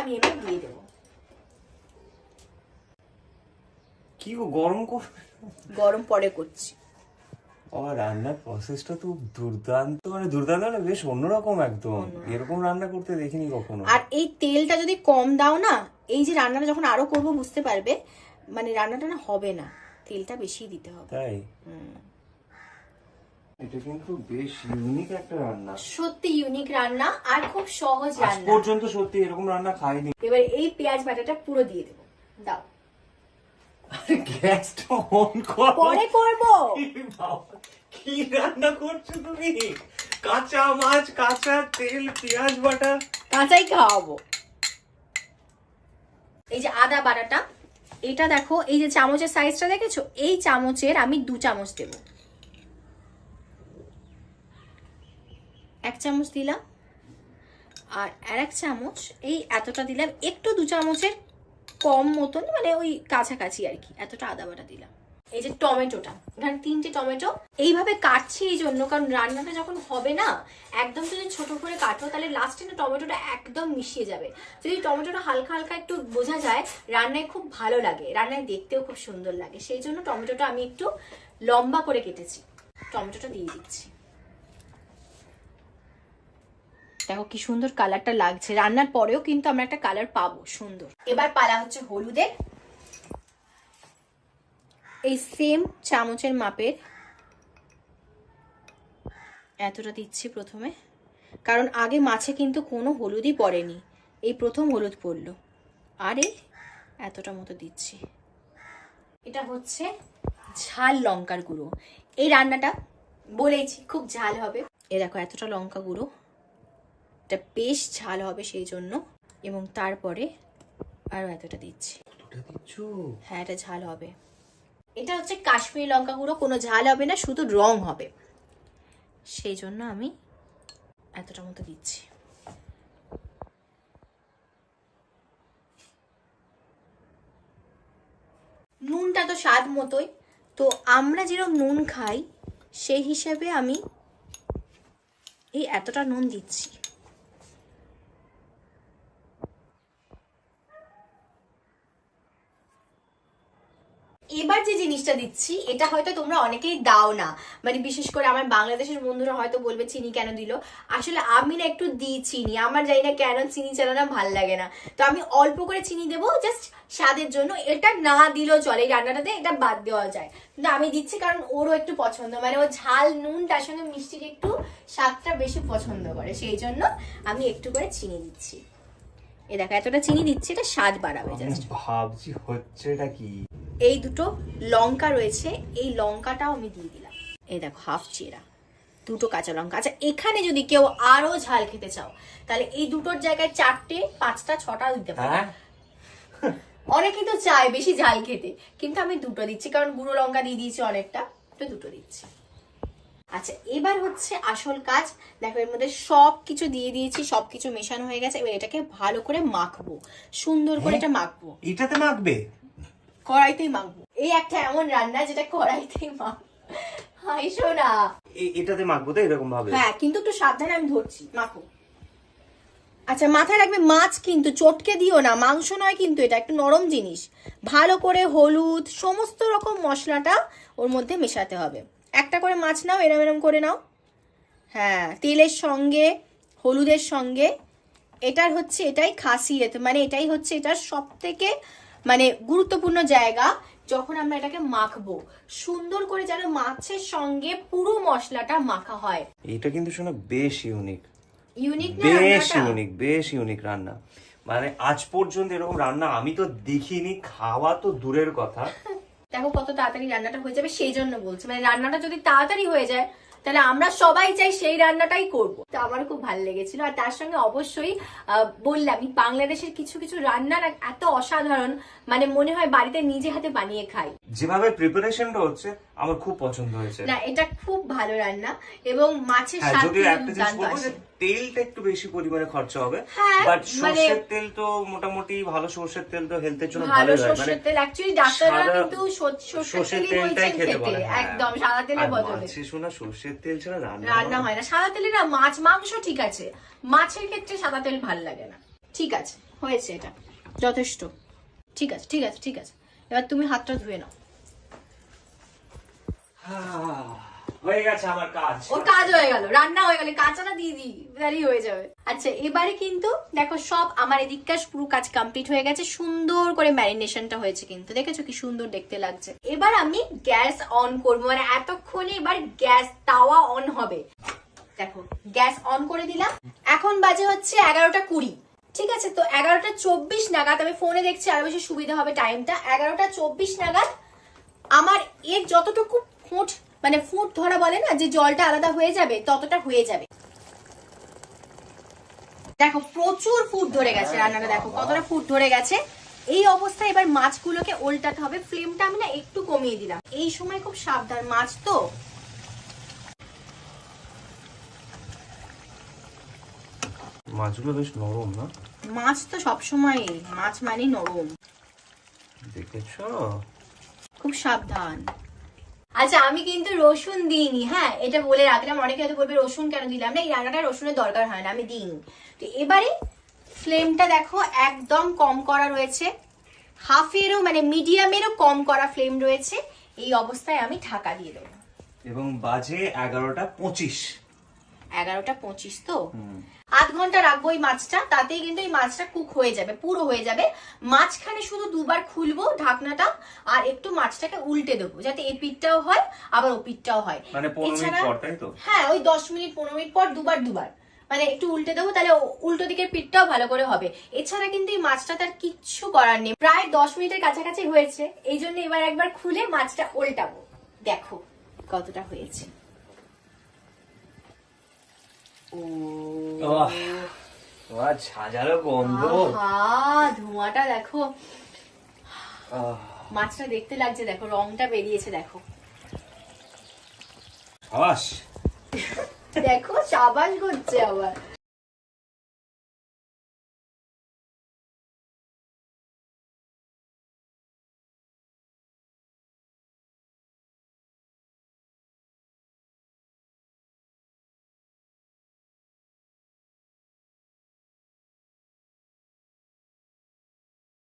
আমি এবার দিয়ে দেবো কি গো গরম কর গরম পরে করছি। আমার রান্নার প্রসেসটা তো দুর্দান্ত। মানে দুর্দান্ত না বেশ অন্যরকম একদম। এরকম রান্না করতে দেখিনি কখনো। আর এই তেলটা যদি কম দাও না এই যে রান্নাটা যখন আরও করব বুঝতে পারবে মানে রান্নাটা না হবে না তেলটা বেশি দিতে হবে। তাই? এটা কিন্তু বেশ ইউনিক একটা রান্না। সত্যি ইউনিক রান্না আর খুব সহজ আজ রান্না। পর্যন্ত সত্যি এরকম রান্না খাইনি। এবার এই পেঁয়াজ বাটাটা পুরো দিয়ে দেবো। দাও। গ্যাসটা অন কর। পরে করব। কি রান্না করছ তুমি? কাঁচা মাছ কাঁচা তেল পেঁয়াজ বাটা। কাঁচাই খাওয়াবো। এই যে আদা বাটাটা এটা দেখো এই যে চামচের সাইজটা দেখেছ? এই চামচের আমি দু চামচ দেব। এক চামচ দিলাম। আর আর এক চামচ এই এতটা দিলাম, একটু দু চামচের কম মতন মানে ওই কাছাকাছি আর কি, এতটা আদা বাটা দিলাম। এই যে টমেটোটা, এখানে তিনটে টমেটো। এইভাবে কাটছি এই জন্য, কারণ রান্নাটা যখন হবে না, একদম যদি ছোট করে কাটো, তাহলে লাস্টে না টমেটোটা একদম মিশিয়ে যাবে। যদি টমেটোটা হালকা হালকা একটু বোঝা যায়, রান্নায় খুব ভালো লাগে, রান্নায় দেখতেও খুব সুন্দর লাগে। সেই জন্য টমেটোটা আমি একটু লম্বা করে কেটেছি। টমেটোটা দিয়ে দিচ্ছি। দেখো কি সুন্দর কালারটা লাগছে। রান্নার পরেও কিন্তু আমরা একটা কালার পাবো, সুন্দর। এবার পালা হচ্ছে হলুদের। এই সেম চামচের মাপের। এতটা দিচ্ছি প্রথমে। কারণ আগে মাছে কিন্তু কোনো হলুদই পড়েনি। এই প্রথম হলুদ পড়ল। আর এই এতটা মতো দিচ্ছি। এটা হচ্ছে ঝাল লঙ্কার গুঁড়ো। এই রান্নাটা বলেছি খুব ঝাল হবে। এ দেখো, এতটা লঙ্কা গুঁড়ো। এটা বেশ ঝাল হবে সেই জন্য। এবং তারপরে আরও এতটা দিচ্ছি? হ্যাঁ এটা ঝাল হবে। এটা হচ্ছে কাশ্মীরি লঙ্কা গুঁড়ো কোনো ঝাল হবে না শুধু রং হবে। সেই জন্য আমি এতটা মতো দিচ্ছি। নুনটা তো স্বাদ মতোই। তো আমরা যেরকম নুন খাই সেই হিসেবে আমি এই এতটা নুন দিচ্ছি। এবার যে জিনিসটা দিচ্ছি এটা হয়তো তোমরা অনেকেই দাও না। মানে বিশেষ করে আমার বাংলাদেশের বন্ধুরা হয়তো বলবে চিনি কেন দিল? আসলে আমি না একটু দিই চিনি। আমার জানি না কেন চিনি চালা না ভালো লাগে না। তো আমি অল্প করে চিনি দেবো জাস্ট স্বাদের জন্য। এটা না দিলেও চলে এই রান্নাটাতে এটা বাদ দেওয়া যায়। কিন্তু আমি দিচ্ছি কারণ ওরও একটু পছন্দ। মানে ও ঝাল নুন তার সঙ্গে মিষ্টির একটু স্বাদটা বেশি পছন্দ করে। সেই জন্য আমি একটু করে চিনি দিচ্ছি। এ দেখো এতটা চিনি দিচ্ছি এটা স্বাদ বাড়াবে জাস্ট ভাবছি হচ্ছে এটা কি? এই দুটো লঙ্কা রয়েছে এই লঙ্কাটাও আমি দিয়ে দিলাম। এই দেখো হাফ চেরা দুটো কাঁচা লঙ্কা। আচ্ছা এখানে যদি কেউ আরও ঝাল খেতে চাও তাহলে এই দুটোর জায়গায় চারটে পাঁচটা ছটা দিতে পারো। হ্যাঁ? অনেকেই তো চায় বেশি ঝাল খেতে কিন্তু আমি দুটো দিচ্ছি কারণ গুঁড়ো লঙ্কা দিয়ে দিয়েছি অনেকটা তো দুটো দিচ্ছি। আচ্ছা এবার হচ্ছে আসল কাজ দেখো এর মধ্যে সব কিছু দিয়ে দিয়েছি সব কিছু মেশানো হয়ে গেছে এবার এটাকে ভালো করে মাখবো সুন্দর করে এটা মাখবো। এটাতে মাখবে? কড়াইতেই মাখবো। এই একটা এমন রান্না যেটা কড়াইতেই মাখ হাই সোনা। এটাতে মাখবো তো এরকম ভাবে হ্যাঁ কিন্তু একটু সাবধানে আমি ধরছি। মাখো। আচ্ছা মাথায় রাখবে মাছ কিন্তু চটকে দিও না। মাংস নয় কিন্তু এটা একটু নরম জিনিস। ভালো করে হলুদ সমস্ত রকম মশলাটা ওর মধ্যে মেশাতে হবে। একটা করে মাছ নাও এরম এরম করে নাও। হ্যাঁ তেলের সঙ্গে হলুদের সঙ্গে। এটার হচ্ছে এটাই খাসিয়ত মানে এটাই হচ্ছে এটার সব থেকে মানে গুরুত্বপূর্ণ জায়গা যখন আমরা এটাকে মাখবো। সুন্দর করে যেন মাছের সঙ্গে পুরো মশলাটা মাখা হয়। এটা কিন্তু শোনো বেশ ইউনিক ইউনিক না বেশ ইউনিক বেশ ইউনিক রান্না। মানে আজ পর্যন্ত এরকম রান্না আমি তো দেখিনি খাওয়া তো দূরের কথা। দেখো কত তাড়াতাড়ি রান্নাটা হয়ে যাবে সেই জন্য বলছি। মানে রান্নাটা যদি তাড়াতাড়ি হয়ে যায় তাহলে আমরা সবাই চাই সেই রান্নাটাই করব। তো আমার খুব ভালো লেগেছিল। আর তার সঙ্গে অবশ্যই বললাম বাংলাদেশের কিছু কিছু রান্না এত অসাধারণ মানে মনে হয় বাড়িতে নিজে হাতে বানিয়ে খাই। যেভাবে প্রিপারেশনটা হচ্ছে আমার খুব পছন্দ হয়েছে। না এটা খুব ভালো রান্না এবং মাছের হ্যাঁ স্বাদ কিন্তু একটা জিনিস বলব যে তেলটা একটু বেশি পরিমাণে খরচা হবে হ্যাঁ, বাট মানে- সর্ষের তেল তো মোটামুটি ভালো সর্ষের তেল তো হেলথের জন্য ভালো হয় মানে সর্ষের তেল অ্যাকচুয়ালি ডাক্তাররা কিন্তু সর- সর্ষের তেলটাই খেতে হ্যাঁ। একদম সাদা আর বদলে। মাছে শোনা সর্ষের তেল ছাড়া রান্না রান্না হয় না। হয় না সাদা তেলে না মাছ মাংস ঠিক আছে মাছের ক্ষেত্রে সাদা তেল ভালো লাগে না। ঠিক আছে হয়েছে এটা যথেষ্ট। ঠিক আছে ঠিক আছে ঠিক আছে। এবার তুমি হাতটা ধুয়ে নাও। হয়ে গেছে আমার কাজ। ওর কাজ হয়ে গেল, রান্না হয়ে গেল কাঁচাটা দিয়ে দিই তাহলেই হয়ে যাবে। আচ্ছা এবারে কিন্তু দেখো সব আমার এদিককার পুরো কাজ কমপ্লিট হয়ে গেছে, সুন্দর করে ম্যারিনেশনটা হয়েছে কিন্তু, দেখেছ কি সুন্দর দেখতে লাগছে। এবার আমি গ্যাস অন করব মানে এতক্ষণে এবার গ্যাস তাওয়া অন হবে। দেখো, গ্যাস অন করে দিলাম, এখন বাজে হচ্ছে এগারোটা কুড়ি, ঠিক আছে? তো এগারোটা চব্বিশ নাগাদ, আমি ফোনে দেখছি আরও বেশি সুবিধা হবে টাইমটা এগারোটা চব্বিশ নাগাদ আমার এর যতটুকু ফুট মানে ফুট ধরা বলে না যে জলটা আলাদা হয়ে যাবে ততটা হয়ে যাবে। দেখো প্রচুর ফুট ধরে গেছে রান্নাটা দেখো কতটা ফুট ধরে গেছে। এই অবস্থায় এবার মাছগুলোকে উল্টাতে হবে। ফ্লেমটা আমি না একটু কমিয়ে দিলাম। এই সময় খুব সাবধান মাছ তো। মাছগুলো বেশ নরম না? মাছ তো সবসময় মাছ মানে নরম। দেখেছ? খুব সাবধান। আচ্ছা আমি কিন্তু রসুন দিইনি হ্যাঁ? এটা বলে রাখলাম অনেকে হয়তো বলবে রসুন কেন দিলাম? না এই রান্নাটা রসুনের দরকার হয় না আমি দিইনি। তো এবারে ফ্লেমটা দেখো একদম কম করা রয়েছে। হাফেরও মানে মিডিয়ামেরও কম করা ফ্লেম রয়েছে। এই অবস্থায় আমি ঢাকা দিয়ে দেবো। এবং বাজে এগারোটা পঁচিশ। এগারোটা পঁচিশ তো? আধ ঘণ্টা রাখব এই মাছটা তাতেই কিন্তু এই মাছটা কুক হয়ে যাবে পুরো হয়ে যাবে। মাঝখানে শুধু দুবার খুলবো ঢাকনাটা আর একটু মাছটাকে উল্টে দেবো যাতে এই পিঠটাও হয় আবার ও পিঠটাও হয়। মানে এছাড়া- হ্যাঁ ওই দশ মিনিট পনেরো মিনিট পর দুবার দুবার। মানে একটু উল্টে দেবো তাহলে উল্টো দিকের পিঠটাও ভালো করে হবে। এছাড়া কিন্তু এই মাছটা তার কিচ্ছু করার নেই প্রায় দশ মিনিটের কাছাকাছি হয়েছে এই জন্য এবার একবার খুলে মাছটা উল্টাবো দেখো কতটা হয়েছে। ঝাঁঝালো গন্ধ। ধোঁয়াটা দেখো। মাছটা দেখতে লাগছে দেখো রংটা বেরিয়েছে দেখো। দেখো সাবাস করছে আবার।